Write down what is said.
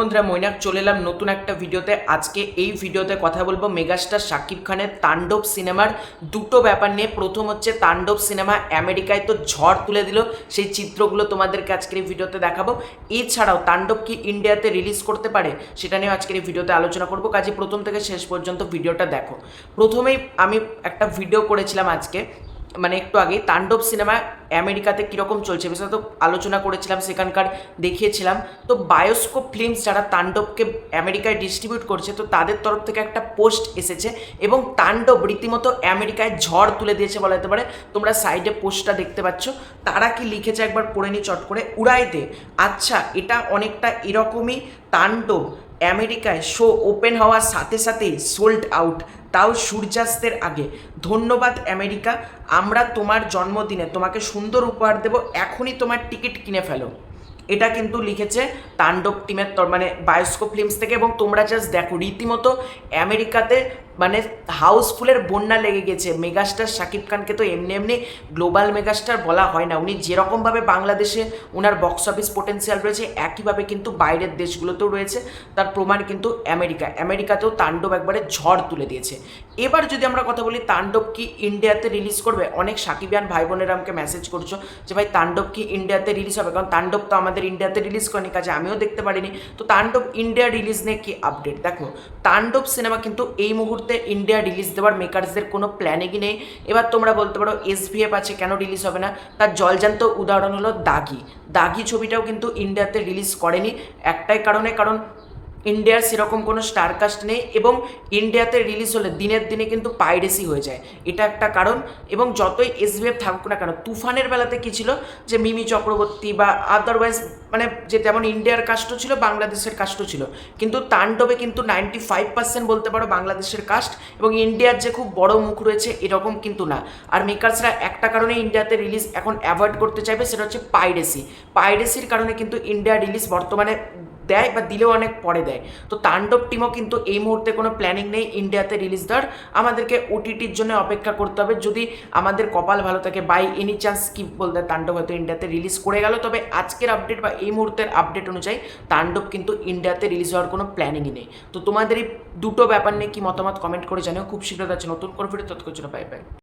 বন্ধুরা মৈনাক চলে এলাম নতুন একটা ভিডিওতে। আজকে এই ভিডিওতে কথা বলব মেগাস্টার শাকিব খানের তাণ্ডব সিনেমার দুটো ব্যাপার নিয়ে। প্রথম হচ্ছে তাণ্ডব সিনেমা আমেরিকায় তো ঝড় তুলে দিল, সেই চিত্রগুলো তোমাদেরকে আজকের এই ভিডিওতে দেখাবো। এছাড়াও তাণ্ডব কি ইন্ডিয়াতে রিলিজ করতে পারে, সেটা নিয়ে আজকের এই ভিডিওতে আলোচনা করব। কাজে প্রথম থেকে শেষ পর্যন্ত ভিডিওটা দেখো। প্রথমেই আমি একটা ভিডিও করেছিলাম আজকে মানে একটু আগে তাণ্ডব সিনেমা আমেরিকাতে কীরকম চলছে বিশেষত আলোচনা করেছিলাম, সেখানকার দেখিয়েছিলাম। তো বায়োস্কোপ ফিল্মস যারা তাণ্ডবকে আমেরিকায় ডিস্ট্রিবিউট করছে, তো তাদের তরফ থেকে একটা পোস্ট এসেছে এবং তাণ্ডব রীতিমতো আমেরিকায় ঝড় তুলে দিয়েছে বলা যেতে পারে। তোমরা সাইডে পোস্টটা দেখতে পাচ্ছ। তারা কি লিখেছে একবার পড়ে নি চট করে? উড়াই দে আচ্ছা এটা অনেকটা এরকমই তাণ্ডব। আমেরিকায় শো ওপেন হওয়ার সাথে সাথেই সোল্ড আউট। তাও সূর্যাস্তের আগে। ধন্যবাদ, আমেরিকা। আমরা তোমার জন্মদিনে তোমাকে সুন্দর উপহার দেব। এখনই তোমার টিকিট কিনে ফেলো। এটা কিন্তু লিখেছে তাণ্ডব টিমের মানে বায়োস্কোপ ফিল্মস থেকে এবং তোমরা জাস্ট দেখো। রীতিমতো আমেরিকাতে মানে হাউসফুলের বন্যা লেগে গেছে। মেগাস্টার শাকিব খানকে তো এমনি এমনি গ্লোবাল মেগাস্টার বলা হয় না। উনি যেরকমভাবে বাংলাদেশে ওনার বক্স অফিস পোটেন্সিয়াল রয়েছে, একইভাবে কিন্তু বাইরের দেশগুলোতেও রয়েছে। তার প্রমাণ কিন্তু আমেরিকা। আমেরিকাতেও তাণ্ডব একবারে ঝড় তুলে দিয়েছে। এবার যদি আমরা কথা বলি, তাণ্ডব কি ইন্ডিয়াতে রিলিজ করবে? অনেক সাকিবিয়ান ভাই বোনেরা আমাকে মেসেজ করছ যে, ভাই, তাণ্ডব কি ইন্ডিয়াতে রিলিজ হবে? কারণ তাণ্ডব তো আমাদের ইন্ডিয়াতে রিলিজ করেনি, কাজে আমিও দেখতে পারিনি। তো তাণ্ডব ইন্ডিয়া রিলিজ নিয়ে কি আপডেট দেখো, তাণ্ডব সিনেমা কিন্তু এই মুহূর্তে ইন্ডিয়া রিলিজ দেওয়ার মেকার্সদের কোনো প্ল্যানিংই নেই। এবার তোমরা বলতে পারো এসভিএফ আছে, কেন রিলিজ হবে না? তার জলজান্ত উদাহরণ হলো দাগি। দাগি ছবিটাও কিন্তু ইন্ডিয়াতে রিলিজ করেনি। একটাই কারণে, কারণ ইন্ডিয়ার সেরকম কোনো স্টারকাস্ট নেই এবং ইন্ডিয়াতে রিলিজ হলে দিনের দিনে কিন্তু পাইরেসি হয়ে যায়। এটা একটা কারণ এবং যতই এসভিএফ থাকুক না কেন, তুফানের বেলাতে কী ছিল যে মিমি চক্রবর্তী বা আদারওয়াইজ মানে যে যেমন ইন্ডিয়ার কাস্টও ছিল, বাংলাদেশের কাস্টও ছিল। কিন্তু তাণ্ডবে কিন্তু নাইনটি ফাইভ পার্সেন্ট বলতে পারো বাংলাদেশের কাস্ট এবং ইন্ডিয়ার যে খুব বড় মুখ রয়েছে এরকম কিন্তু না। আর মেকার্সরা একটা কারণে ইন্ডিয়াতে রিলিজ এখন অ্যাভয়েড করতে চাইবে, সেটা হচ্ছে পাইরেসি পাইরেসির কারণে কিন্তু ইন্ডিয়া রিলিজ বর্তমানে দেয় বা দিলেও অনেক পরে দেয়। তো তাণ্ডব টিমও কিন্তু এই মুহূর্তে কোনো প্ল্যানিং নেই ইন্ডিয়াতে রিলিজ দেওয়ার। আমাদেরকে ওটিটির জন্য অপেক্ষা করতে হবে। যদি আমাদের কপাল ভালো থাকে বাই এনি চান্স কি বলতে, তাণ্ডব হয়তো ইন্ডিয়াতে রিলিজ করে গেল। তবে আজকের আপডেট বা এই মুহূর্তের আপডেট অনুযায়ী তাণ্ডব কিন্তু ইন্ডিয়াতে রিলিজ হওয়ার কোনো প্ল্যানিংই নেই। তো তোমাদের এই দুটো ব্যাপার নিয়ে কি মতামত কমেন্ট করে জানিও। খুব শীঘ্র আছে নতুন করে ফিরে তৎক্ষণ পাই পাই